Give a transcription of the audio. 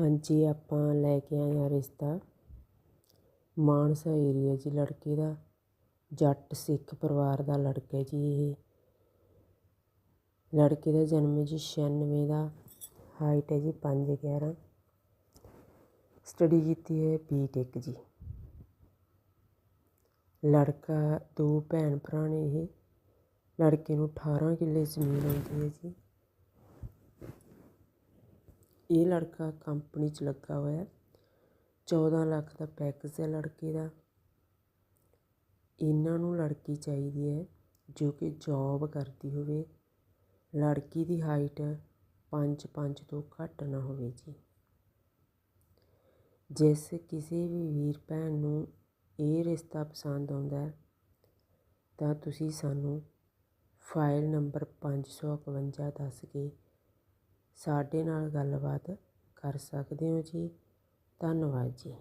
ਹਾਂਜੀ, ਆਪਾਂ ਲੈ ਕੇ ਆਏ ਹਾਂ ਰਿਸ਼ਤਾ। ਮਾਨਸਾ ਏਰੀਆ ਜੀ, ਲੜਕੇ ਦਾ ਜੱਟ ਸਿੱਖ ਪਰਿਵਾਰ ਦਾ ਲੜਕਾ ਜੀ ਇਹ। ਲੜਕੇ ਦਾ ਜਨਮ ਜੀ ਛਿਆਨਵੇਂ ਦਾ ਹਾਈਟ ਹੈ ਜੀ ਪੰਜ ਗਿਆਰਾਂ। ਸਟੱਡੀ ਕੀਤੀ ਹੈ ਬੀਟੈਕ ਜੀ। ਲੜਕਾ, ਦੋ ਭੈਣ ਭਰਾ ਨੇ ਇਹ। ਲੜਕੇ ਨੂੰ 18 ਕਿੱਲੇ ਜ਼ਮੀਨ ਆਉਂਦੀ ਹੈ ਜੀ। ਇਹ ਲੜਕਾ ਕੰਪਨੀ 'ਚ ਲੱਗਾ ਹੋਇਆ ਚੌਦ੍ਹਾਂ ਲੱਖ ਦਾ ਪੈਕੇਜ ਹੈ ਲੜਕੇ ਦਾ। ਇਹਨਾਂ ਨੂੰ ਲੜਕੀ ਚਾਹੀਦੀ ਹੈ ਜੋ ਕਿ ਜੋਬ ਕਰਦੀ ਹੋਵੇ। ਲੜਕੀ ਦੀ ਹਾਈਟ ਪੰਜ ਪੰਜ ਤੋਂ ਘੱਟ ਨਾ ਹੋਵੇ ਜੀ। ਜਿਸ ਕਿਸੇ ਵੀ ਵੀਰ ਭੈਣ ਨੂੰ ਇਹ ਰਿਸ਼ਤਾ ਪਸੰਦ ਆਉਂਦਾ ਹੈ, ਤਾਂ ਤੁਸੀਂ ਸਾਨੂੰ ਫਾਈਲ ਨੰਬਰ ਪੰਜ ਸੌ ਇਕਵੰਜਾ ਦੱਸ ਕੇ ਸਾਡੇ ਨਾਲ ਗੱਲਬਾਤ ਕਰ ਸਕਦੇ ਹੋ ਜੀ। ਧੰਨਵਾਦ ਜੀ।